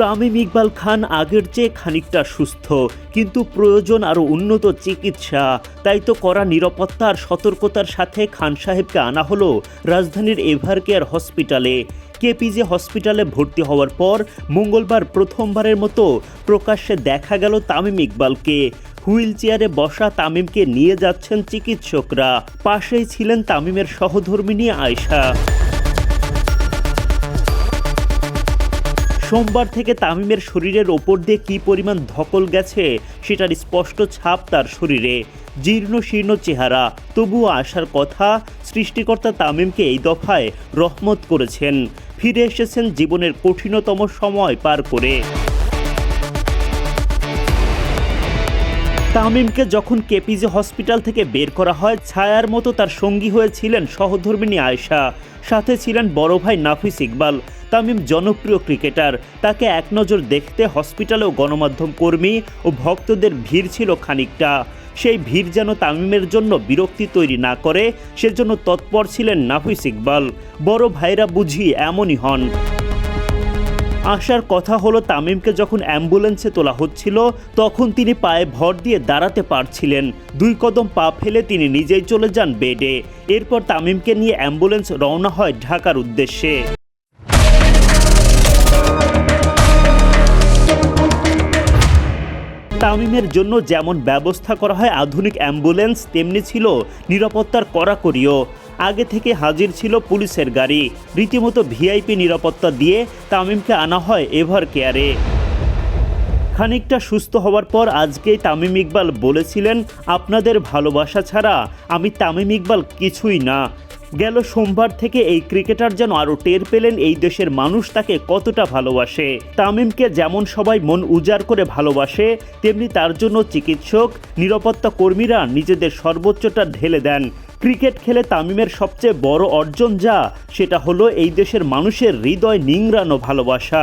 তামিম ইকবাল খান আগের চেয়ে খানিকটা সুস্থ, কিন্তু প্রয়োজন আরও উন্নত চিকিৎসা। তাই তো করা নিরাপত্তা আর সতর্কতার সাথে খান সাহেবকে আনা হলো রাজধানীর এভার কেয়ার হসপিটালে। কেপিজে হসপিটালে ভর্তি হওয়ার পর মঙ্গলবার প্রথমবারের মতো প্রকাশ্যে দেখা গেল তামিম ইকবালকে। হুইল চেয়ারে বসা তামিমকে নিয়ে যাচ্ছেন চিকিৎসকরা। পাশেই ছিলেন তামিমের সহধর্মিনী আয়শা। সোমবার থেকে তামিমের শরীরের ওপর দিয়ে কী পরিমাণ ধকল গেছে, সেটার স্পষ্ট ছাপ তার শরীরে। জীর্ণ শীর্ণ চেহারা, তবুও আসার কথা, সৃষ্টিকর্তা তামিমকে এই দফায় রহমত করেছেন। ফিরে এসেছেন জীবনের কঠিনতম সময় পার করে। তামিমকে যখন কেপিজে হসপিটাল থেকে বের করা হয়, ছায়ার মতো তার সঙ্গী হয়েছিলেন সহধর্মিনী আয়শা। সাথে ছিলেন বড় ভাই নাফিস ইকবাল। তামিম জনপ্রিয় ক্রিকেটার। তাকে এক নজর দেখতে হসপিটালেও গণমাধ্যম কর্মী ও ভক্তদের ভিড় ছিল খানিকটা। সেই ভিড় যেন তামিমের জন্য বিরক্তি তৈরি না করে, সেজন্য তৎপর ছিলেন নাফিস ইকবাল। বড় ভাইরা বুঝি এমনই হন। আসার কথা হলো তামিমকে যখন অ্যাম্বুলেন্সে তোলা হচ্ছিল, তখন তিনি পায়ে ভর দিয়ে দাঁড়াতে পারছিলেন। দুই কদম পা ফেলে তিনি নিজেই চলে যান বেডে। এরপর তামিমকে নিয়ে অ্যাম্বুলেন্স রওনা হয় ঢাকার উদ্দেশ্যে। তামিমের জন্য যেমন ব্যবস্থা করা হয় আধুনিক অ্যাম্বুলেন্স, তেমনি ছিল নিরাপত্তার কড়াকড়িও। আগে থেকে হাজির ছিল পুলিশের গাড়ি। রীতিমতো ভিআইপি নিরাপত্তা দিয়ে তামিমকে আনা হয় এভার কেয়ারে। খানিকটা সুস্থ হওয়ার পর আজকেই তামিম ইকবাল বলেছিলেন, আপনাদের ভালোবাসা ছাড়া আমি তামিম ইকবাল কিছুই না। গেল সোমবার থেকে এই ক্রিকেটার যেন আরও টের পেলেন এই দেশের মানুষ তাকে কতটা ভালোবাসে। তামিমকে যেমন সবাই মন উজাড় করে ভালোবাসে, তেমনি তার জন্য চিকিৎসক, নিরাপত্তা কর্মীরা নিজেদের সর্বোচ্চটা ঢেলে দেন। ক্রিকেট খেলে তামিমের সবচেয়ে বড় অর্জন যা, সেটা হলো এই দেশের মানুষের হৃদয় নিংড়ানো ভালোবাসা।